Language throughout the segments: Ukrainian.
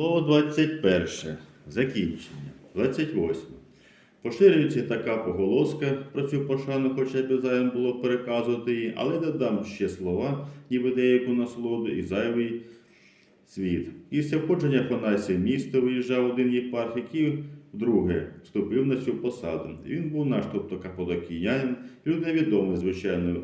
Слово 21. Закінчення. 28. Поширюється така поголоска про цю пошану, хоча б зайвим було переказувати її, але додам ще слова, ніби деяку насолоду і зайвий світ. Після входження Афанасія в місто виїжджав один єпарх, який вдруге вступив на цю посаду. Він був наш, тобто каподокіянин, людина відомий, звичайно.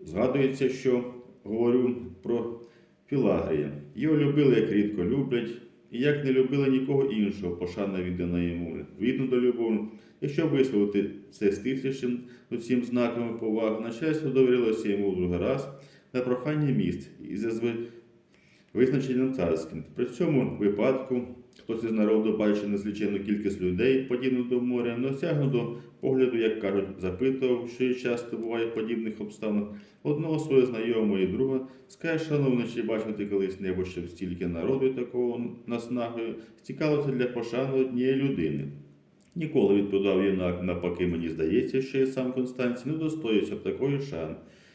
Згадується, що говорю про Філагрія. Його любили, як рідко люблять, і як не любили нікого іншого, пошана віддана йому, відно до любові. Якщо висловити це з тисячним цим знаками поваги, начальство довірилося йому в другий раз на прохання міст і за зви- визначенням царським. При цьому випадку хтось із народу бачив незліченну кількість людей, подібну до моря, но осягнув до погляду, як кажуть, запитував, що часто буває в подібних обставинах, одного свого знайомого і друга, скаже, шановний, чи бачив ти колись небо, щоб стільки народу такого наснагою стікалося для пошани однієї людини. Ніколи відповідав юнак, навпаки, мені здається, що і сам Констанцій не достоївся б такої шани.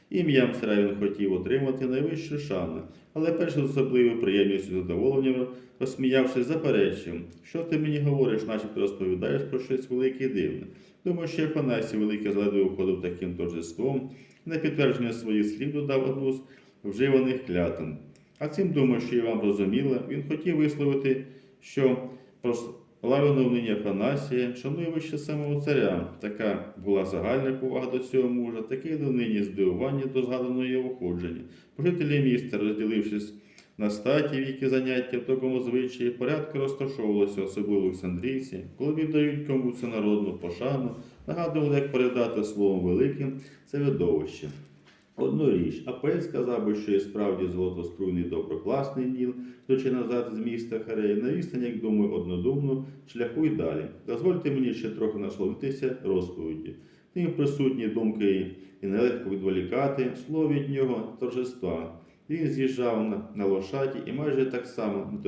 Ім'ям царя він хотів отримати найвищу шану, але перш особливою приємністю задоволенням, розсміявшись, заперечив, що ти мені говориш, начебто розповідаєш про щось велике і дивне. Думаю, що Афанасій велике зледве уходив таким торжеством, на підтвердження своїх слів додав з вживаних клятин. А цим думаю, що і вам зрозуміло, він хотів висловити, що прославленого нині Афанасія шанує вище самого царя. Така була загальна повага до цього мужа, таке донині здивування до згаданого його входження. Жителі міста, розділившись на статі, віки заняття в такому звичаї, порядку розташовувалося, особливо Олександрійці, коли віддають кому це народну пошану, нагадували, як передати словом великим це видовище. Одну річ, а поет сказав би, що і справді золотоструйний доброкласний ніл, йдучи назад з міста Харея, на відстань, як думаю, однодумно, шляху й далі. Дозвольте мені ще трохи насолодитися розповіді. Тим присутні думки і нелегко відволікати слово від нього торжества. Він з'їжджав на, на лошаді і майже так само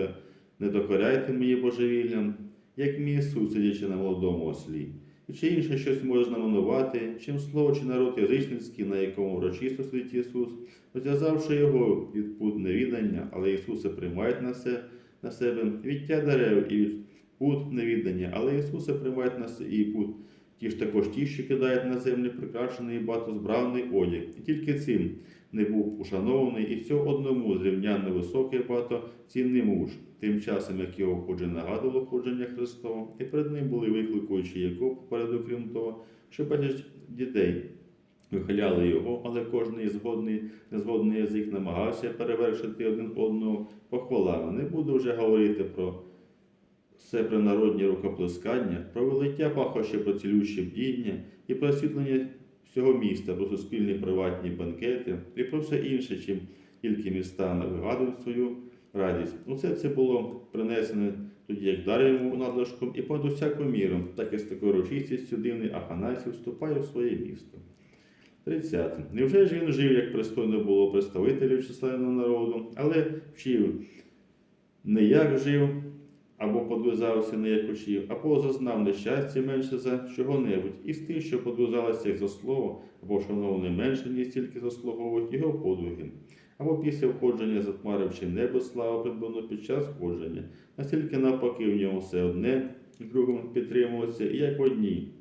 не докоряйте мені божевіллям, як мій Ісус, на молодому ослі. Чи інше щось може знаменувати, чим слово чи народ язичницький, на якому врочисто сидить Ісус, розв'язавши його від пут невідання, але Ісуса приймають на, се, на себе відтя дерев і від пут невідання, але Ісуса приймають на себе і пут. Ті ж також ті, що кидають на землю прикрашений багатозбравний одяг. І тільки цим не був ушанований, і цього одному зрівнянно високий багатоцінний муж. Тим часом, як його входження нагадувало входження Христова, і перед ним були викликуючі Яков попереду, крім того, що бачить дітей. Вихиляли його, але кожний згодний, незгодний язик намагався перевершити один одного похвалами. Не буду вже говорити про все принародні рукоплескання, про вилиття пахощі про цілющі бдіння і про освітлення всього міста, про суспільні приватні банкети і про все інше, чим тільки міста вигадують свою радість. Усе це було принесене тоді, як дар надлишком, і понад усяку міру, так і з такою урочистістю дивний Афанасій вступає в своє місто. 30. Невже ж він жив, як пристойно було представителів численного народу, але вчив не як жив, або подвизався не як учив, або зазнав нещастя менше за чого-небудь, і з тих, що подвизалися як за слово, або шановне менше, ніж тільки заслуговують його подвиги, або після входження затмаривши небо славу придбану під час входження, настільки навпаки в ньому все одне другим підтримувалося, і як в одній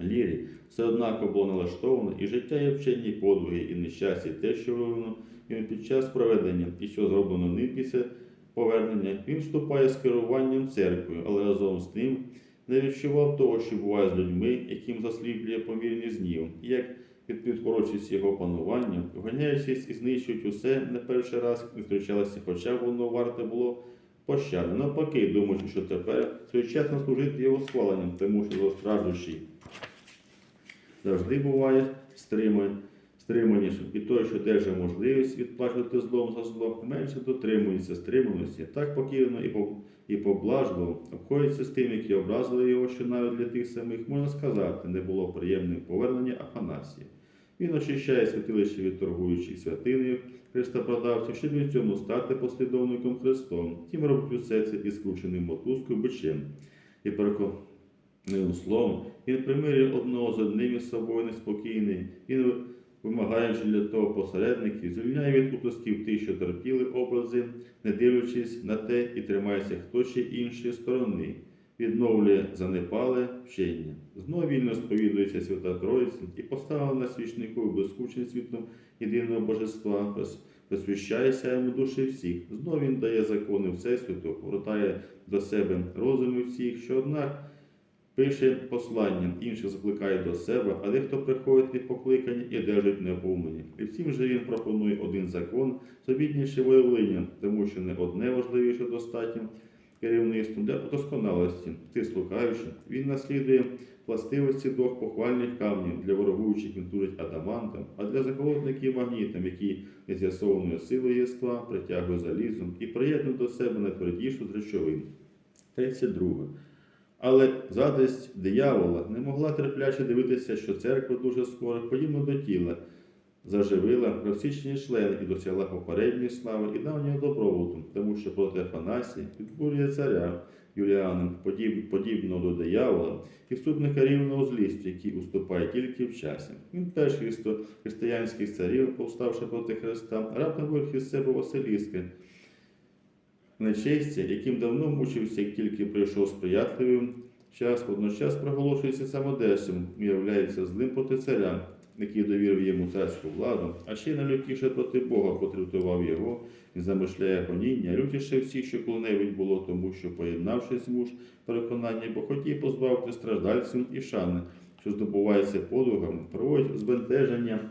лірі. Все однаково було налаштовано, і життя і вчені подвиги, і нещастя, і те, що ровно йому під час проведення, і що зроблено ним після повернення, він вступає з керуванням церквою, але разом з тим не відчував того, що буває з людьми, яким засліплює помірність гнів, і як під підкорочість його панування, вганяючись і знищують усе не перший раз, не зустрічалося, хоча воно варте було пощади. Навпаки, думаючи, що тепер своєчасно служити його схваленням, тому що його страждущий завжди буває стриманий, стриманішим. І той, що держить можливість відплачувати злом за зло, менше дотримується стриманості, так покірно і по- поблажливо обходиться з тим, які образили його, що навіть для тих самих, можна сказати, не було приємним повернення Афанасія. Він очищає святилище від торгуючих святиною христопродавців, щоб від цьому стати послідовником Христом. Тім робить усе це із скрученим мотузкою бичем. І переконаним словом, він примирює одного з одним із собою неспокійний. Він вимагаючи для того посередників, звільняє від утисків тих, що терпіли образи, не дивлячись на те і тримається хто чи іншої сторони, відновлює занепале вчення. Знов вільно сповідується Свята Троїця і поставила на свічнику блискучим світлом єдиного божества, посвящається йому душі всіх. Знов він дає закони Всесвіту, повертає до себе розуми всіх, що однак пише послання, інших закликає до себе, а дехто приходить непокликані і держить неповнені. І всім же він пропонує один закон з обіднішим виявленням, тому що не одне важливіше достатньо керівництвом для досконалості. Ти слухаючи, він наслідує властивості двох похвальних камнів. Для ворогуючих він служить адамантом, а для захолодників магнітом, які нез'ясованою силою єства притягує залізом і приєднує до себе найтвердішу з речовин. 32. Але задрість диявола не могла терпляче дивитися, що церква дуже скоро, подібно до тіла, заживила розсічені члени і досягла попередньої слави і давнього добробуту, тому що проти Афанасії підбурює царя Юліана, подіб, подібного до диявола, і вступника рівного злістю, який уступає тільки в часі. Він теж христо, християнських царів, повставши проти Христа, раптом вирх із себе Василіска, нечестя, яким давно мучився, як тільки прийшов сприятливий час, водночас проголошується самодержцем, уявляється злим проти царя, який довірив йому царську владу, а ще найлютіше проти Бога, котрий його і замишляє гоніння, лютіше всіх, що коли-небудь було, тому що, поєднавшись муж переконання, бо хотів позбавити страждальців і шани, що здобувається подвигами, проводить збентеження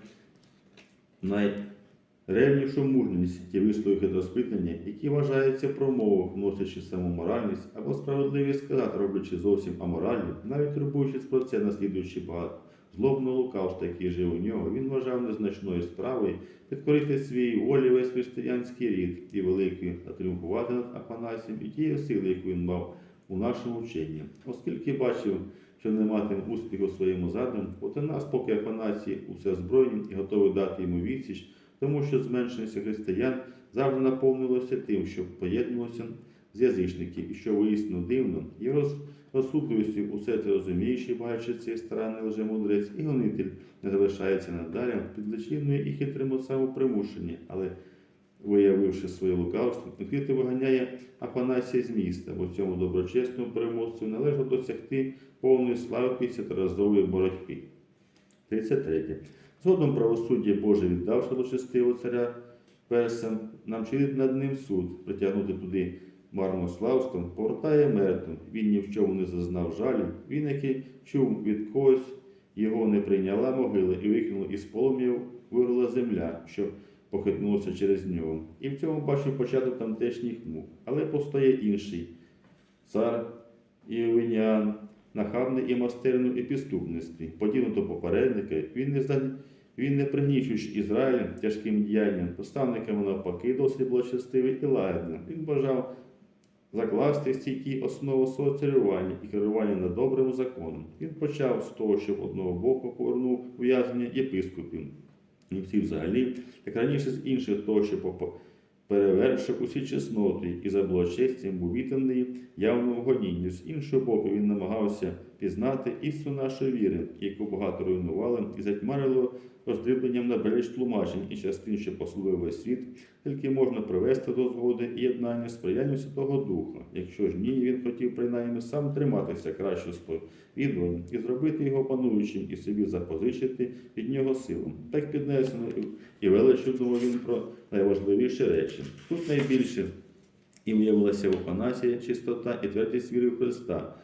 найревнішу мужність, ті вислови хитросплетення, які вважаються промовах, носячи саму моральність або справедливість сказати, роблячи зовсім аморальним, навіть турбуючись про це, наслідуючи багато злобного лукавства, який жив у нього, він вважав незначною справою підкорити своїй волі весь християнський рід і великий тріумфувати над Афанасієм і тією силою, яку він мав у нашому вченні. Оскільки бачив, що не матиме успіху своєму задуму, от у нас, поки Афанасій усе збройний і готовий дати йому відсіч, тому що зменшеність християн завжди наповнилося тим, що поєднувалося з язичників, і що вияснено дивно, і роз, розсудливістю усе це розуміючи, бачачи цей странний лжемудрець, і гонитель не залишається надалі під личинною і хитрим самопримушенні, але виявивши своє лукавство, відкрито виганяє Афанасія з міста, бо цьому доброчесному переможцю належало досягти повної слави п'ятдесятиразової боротьби. 33. Згодом правосуддя Боже, віддавши лучестивого царя персам, нам чинить над ним суд, притягнути туди марнославством, повертає мертвим. Він ні в чому не зазнав жалю, він, який чув від когось, його не прийняла могила і викинула із полум'я вирила земля, що похитнулося через нього. І в цьому бачив початок тамтешніх мук. Але постає інший цар Євинян, нахабний і мастерний у підступництві. Подібно до попередника, він не зда- він не пригнічуючи Ізраїль тяжким діянням, поставниками навпаки досить благочестивий і лагідний. Він бажав закласти стійкі основи свого царювання і керування над добрим законом. Він почав з того, що одного боку повернув ув'язнення єпископів. І всі взагалі, як раніше з інших того, що перевершив усі чесноти і за благочестям був відданий явному гонінню. З іншого боку, він намагався пізнати істину нашої віри, яку багато руйнували і затьмарило роздрібленням на безліч тлумачень і частин, що послужив весь світ, тільки можна привести до згоди і єднання сприяння Святого Духа. Якщо ж ні, він хотів принаймні сам триматися краще сповідуванням і зробити його пануючим і собі запозичити від нього силу. Так піднесено і величу думав він про найважливіші речі. Тут найбільше і виявилася в Афанасії чистота і твердість віри в Христа.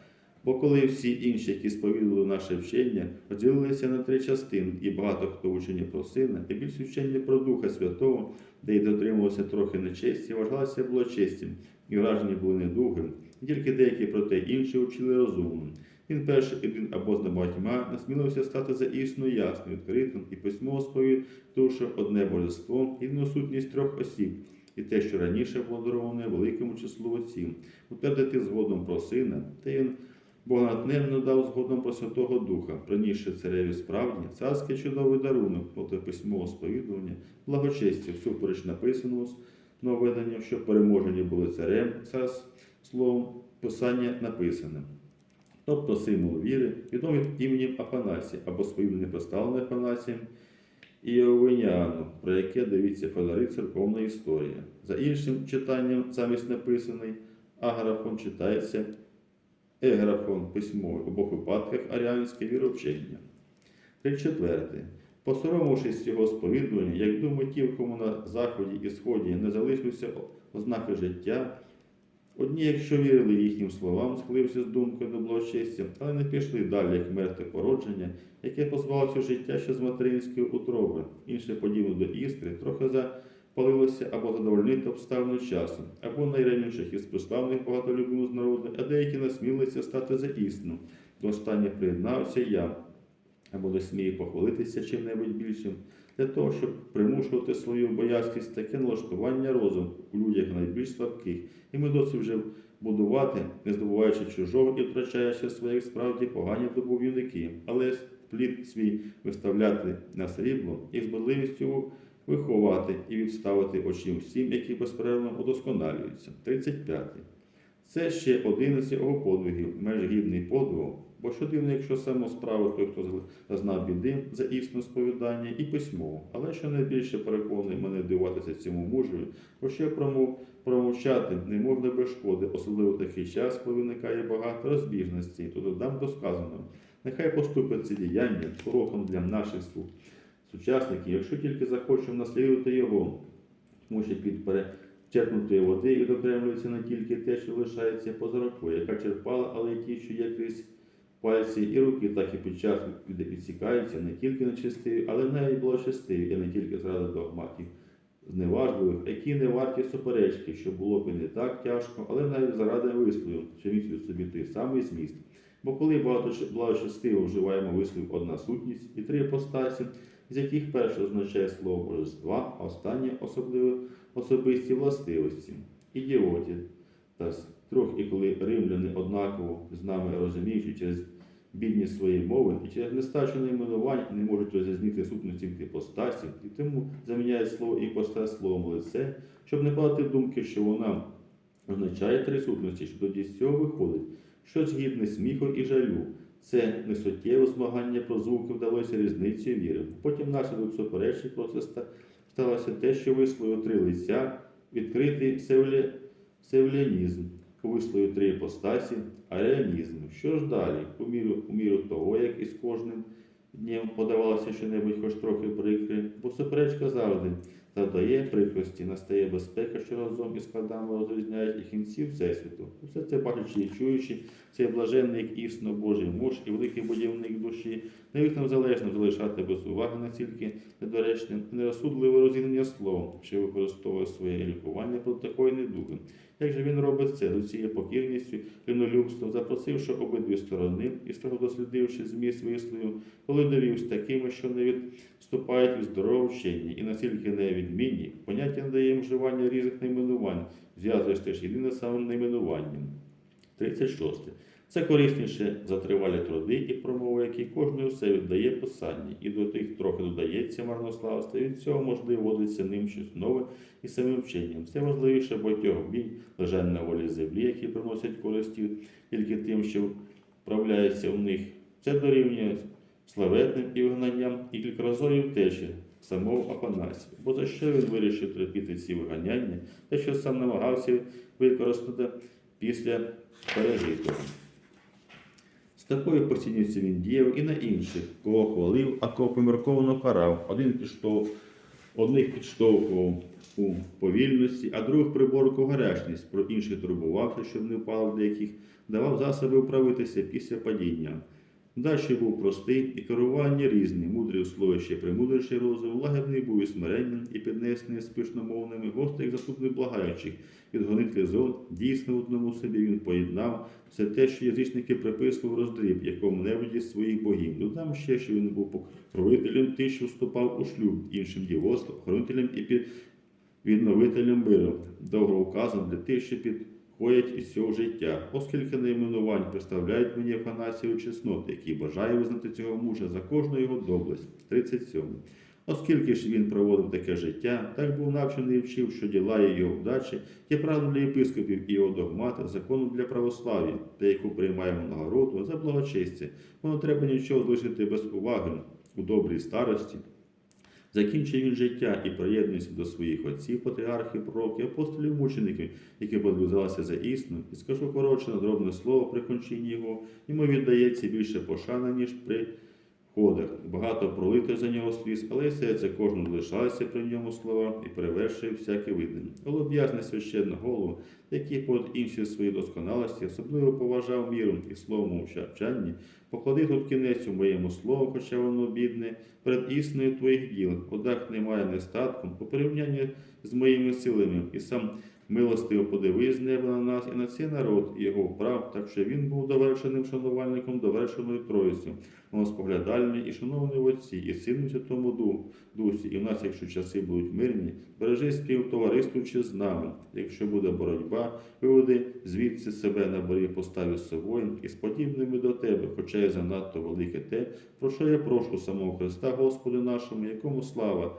Бо коли всі інші, які сповідували наше вчення, поділилися на три частини, і багато хто в ученні про сина, і більше вчення про Духа Святого, де й дотримувалося трохи нечесті, вважалося було честям, і вражені були недуги, і тільки деякі проте інші учили розумно. Він перший один або з багатьма насмілився стати за істину ясним, відкритим і письмово сповідувавши одне божество, єдину сутність трьох осіб, і те, що раніше було дароване великому числу отців, утвердити згодом про сина, та він богонатненно дав згодом про Святого Духа, принісши цареві справді царський чудовий дарунок проти письмового сповідування, благочестя, всупереч написаного нововведення, що переможені були царем, цар словом писання написане. Тобто символ віри, відомий іменем Афанасія або своїм непроставленим Афанасієм, Іовиняну, про яке дивіться Федори церковна історія. За іншим читанням замість написаний аграфон читається еграфон письмовий в обох випадках аріанське віровчення. 34. Посоромившись цього сповідування, як думають ті, в кому на заході і сході не залишилися ознаки життя, одні, якщо вірили їхнім словам, схилився з думкою до благочестя, але не пішли далі, як мертве породження, яке позбавилося життя ще з материнської утроби, інше подібно до іскри, трохи запалилося або задовольнити обставину часу, або найраніших із прославних багатолюбних з народу, а деякі насмілилися стати за істину. До останнє приєднався я, або не смію похвалитися чим-небудь більшим, для того, щоб примушувати свою боязкість таке налаштування розуму у людях найбільш слабких, і ми досі вже будувати, не здобуваючи чужого і втрачаючи своїх справді погані добовівники, але плід свій виставляти на срібло і з можливістю виховати і відставити очі всім, які безперервно удосконалюються. 35. Це ще один з його подвигів, меж гідний подвигу, бо що дивно, якщо само справу той, хто зазнав біди за істинне сповідання і письмово. Але що найбільше переконує мене дивуватися цьому мужеві, бо ще промов, промовчати не можна без шкоди, особливо такий час, коли виникає багато розбіжностей, то додам до сказаного. Нехай поступить ці діяння уроком для наших слуг, сучасників, якщо тільки захочемо наслідувати його, тому що води і докремлюється не тільки те, що лишається поза рукою, яка черпала, але й ті, що є крізь пальці і руки, так і під час відсікаються не тільки нечистиві, але навіть благочестиві, і не тільки зради догматів зневажливих, які не варті суперечки, що було б не так тяжко, але навіть заради висловів, що містить собі той самий зміст. Бо коли багато благочестиво вживаємо вислів одна сутність і три апостасі, з яких перше означає слово божества, а останнє особливо особисті властивості, ідіоті та трьох, і коли римляни однаково з нами розуміючи через бідність своєї мови і через нестачу найменувань не можуть розрізнити сутності іпостасів, і тому заміняють слово іпостас словом лице, щоб не падати думки, що вона означає три сутності, що тоді з цього виходить, що згідне сміху і жалю. Це не суттєве змагання про звуки вдалося різницею віри. Потім наслідок суперечень про сталося те, що висловив три лиця, відкритий севле, севлянізм, у вислові три іпостасі, ареанізм. Що ж далі? У міру, у міру того, як із кожним днем подавалося що-небудь хоч трохи прикре, бо суперечка завжди завдає прикрості, настає безпека, що разом із складами розрізняють і кінців Всесвіту. Все це бачачи і чуючи, цей блаженний як існо Божий муж і великий будівник душі, не нам залежно залишати без уваги настільки недоречне, нерозсудливе розінення словом, що використовує своє лікування проти такої недуги. Як же він робить це цією покірністю, рівнолюбством, запросивши обидві сторони і строго дослідивши зміст висловів, коли довівся такими, що не відступають від здорового вчення і настільки невідмінні, поняття надає їм вживання різних найменувань, зв'язуєш теж єдине самим найменуванням. 36. Це корисніше за тривалі труди і промови, які кожною все віддає посадні, і до тих трохи додається марнославство, і від цього можливо водиться ним щось нове і самим вченням. Це важливіше багатьох бій, лежань на волі землі, які приносять користі тільки тим, що вправляється в них. Це дорівнює славетним і вигнанням і кількразові втечі самого Афанасія. Бо за що він вирішив терпіти ці виганяння, те, що сам намагався використати після пережитого. Такою постійністю він діяв і на інших, кого хвалив, а кого помірковано карав. Один підштовх, одних підштовхував у повільності, а других приборкав гарячність, про інших турбувався, щоб не впав деяких, давав засоби управитися після падіння. Далі був простий і керування різні, мудрий у слові ще премудріший розум, лагідний був і смиренним, і піднесений спишномовними, гостей заступник благаючих, відгонитель зон, дійсно в одному собі він поєднав все те, що язичники приписував роздріб якому-небудь із своїх богів. Додам ще, що він був покровителем тих, що вступав у шлюб, іншим дівоцтвом, охоронителем і під... відновителем миру, довгоуказом для тих, що підходять із цього життя, оскільки найменувань представляють мені Афанасію чесноти, який бажає визнати цього мужа за кожну його доблесть. 37. Оскільки ж він проводив таке життя, так був навчений і вчив, що діла його вдачі є правилом для єпископів і його догмата, законом для православ'я, та яку приймаємо нагороду за благочестя. Воно треба нічого залишити без уваги у добрій старості. Закінчив він життя і приєднується до своїх отців, патріархів, пророків, апостолів, мучеників, які подвизалися за істину, і скажу коротше надробне слово при кончині його, йому віддається більше пошана, ніж при ходах. Багато пролито за нього сліз, але серце кожного лишалося при ньому слова і перевершує всяке видання. Голуб'язний священна голову, який понад інші свої досконалості особливо поважав міром і словом у поклади тут кінець у моєму слову, хоча воно бідне, перед існою твоїх діл, однак немає нестатком у порівнянні з моїми силами, і сам милостиво подивись з неба на нас і на цей народ, і його вправ, так що він був довершеним шанувальником довершеної Троїці, споглядальний і шановний в Отці, і сильним Святому Ду- Дусі, і в нас, якщо часи будуть мирні, бережи співтовариствуючи з нами. Якщо буде боротьба, виведи звідси себе на борі поставі з собою і з подібними до тебе, хоча й занадто велике те, про що я прошу самого Христа, Господи нашому, якому слава